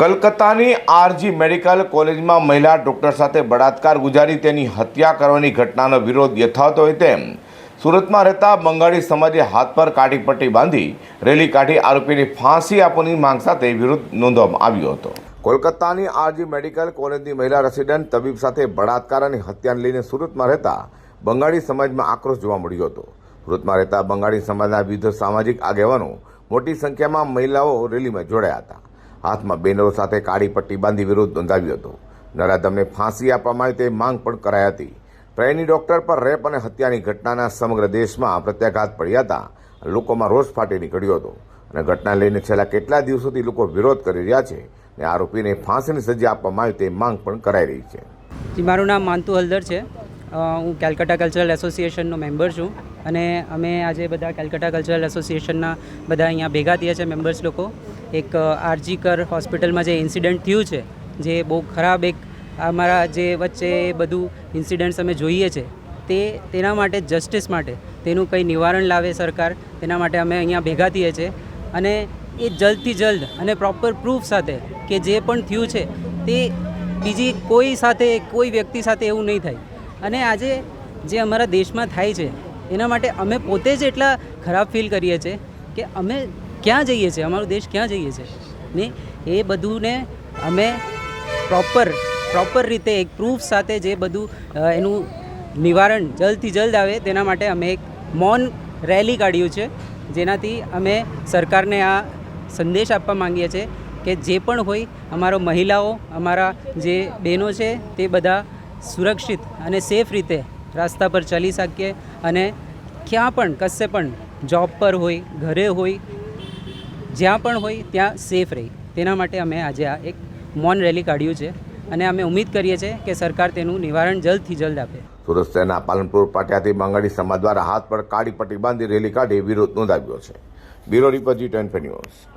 કલકત્તાની R G medical કોલેજમાં મહિલા doctor સાથે બળાત્કાર ગુજારી તેની હત્યા કરવાની ઘટનાનો વિરોધ યથાવત હોય તેમ સુરતમાં રહેતા બંગાળી સમાજે હાથ પર કાઢી પટ્ટી બાંધી રેલી કાઢી આરોપીને ફાંસી આપવાની માંગ સાથે વિરોધ નોંધવામાં આવ્યો હતો. કોલકાતાની આરજી મેડિકલ કોલેજની મહિલા રેસિડેન્ટ તબીબ સાથે બળાત્કાર અને હત્યાને લઈને સુરતમાં રહેતા બંગાળી સમાજમાં આક્રોશ જોવા મળ્યો હતો. સુરતમાં રહેતા બંગાળી સમાજના વિવિધ સામાજિક આગેવાનો મોટી સંખ્યામાં મહિલાઓ રેલીમાં જોડાયા હતા. હાથમાં બેનરો સાથે કાળી પટ્ટી બાંધી વિરોધ નોંધાવ્યો હતો. નરાધમને ફાંસી આપવામાં આવે તે માંગ પણ કરાઈ હતી. ટ્રેની ડોક્ટર પર રેપ અને હત્યાની ઘટનાના સમગ્ર દેશમાં પ્રત્યાઘાત પડ્યા હતા. લોકોમાં રોષ ફાટી નીકળ્યો હતો. અને ઘટના લઈને છેલ્લા કેટલા દિવસોથી લોકો વિરોધ કરી રહ્યા છે અને આરોપીને ફાંસીની સજા આપવામાં આવે તે માંગ પણ કરાઈ રહી છે. મારું નામ માનતુ હલદર છે. હું કેલકટા કલ્ચરલ એસોસિએશનનો મેમ્બર છું. અને અમે આજે બધા કેલકટા કલ્ચરલ એસોસિએશનના બધા અહીંયા ભેગા થયા છે મેમ્બર્સ લોકો. એક આરજી કર હોસ્પિટલમાં જે ઇન્સિડન્ટ થયું છે, જે બહુ ખરાબ એક અમારા જે વચ્ચે બધું ઇન્સિડન્ટ્સ અમે જોઈએ છે, તે તેના માટે જસ્ટિસ માટે, તેનું કંઈ નિવારણ લાવે સરકાર, તેના માટે અમે અહીંયા ભેગા થઈએ છીએ અને એ જલ્દથી જલ્દ અને પ્રોપર પ્રૂફ સાથે કે જે પણ થયું છે, તે બીજી કોઈ સાથે, કોઈ વ્યક્તિ સાથે એવું નહીં થાય. અને આજે જે અમારા દેશમાં થાય છે એના માટે અમે પોતે જ એટલા ખરાબ ફીલ કરીએ છીએ કે અમે ક્યાં જઈએ છીએ? અમારો દેશ ક્યાં જઈએ છીએ? ને એ બધુંને અમે પ્રોપર પ્રોપર રીતે એક પ્રૂફ સાથે જે બધું એનું નિવારણ જલ્દથી જલ્દ આવે તેના માટે અમે એક મૌન રેલી કાઢ્યું છે, જેનાથી અમે સરકારને આ સંદેશ આપવા માંગીએ છીએ કે જે પણ હોય અમારો મહિલાઓ, અમારા જે બહેનો છે તે બધા સુરક્ષિત અને સેફ રીતે રસ્તા પર ચાલી શકીએ અને ક્યાં પણ, કશે પણ જોબ પર હોય, ઘરે હોય, જ્યાં પણ હોય, ત્યાં સેફ રહી. તેના માટે અમે આજે આ એક મૌન રેલી કાઢ્યું છે અને અમે ઉમ્મીદ કરીએ છીએ કે સરકાર તેનું નિવારણ જલ્દથી જલ્દ આપે. સુરત શહેરના પાલનપુર પાટિયાથી બંગાળી સમાજ દ્વારા હાથ પર કાળી પટ્ટી બાંધી રેલી કાઢી વિરોધ નોંધાવ્યો છે. Bureau report G twenty news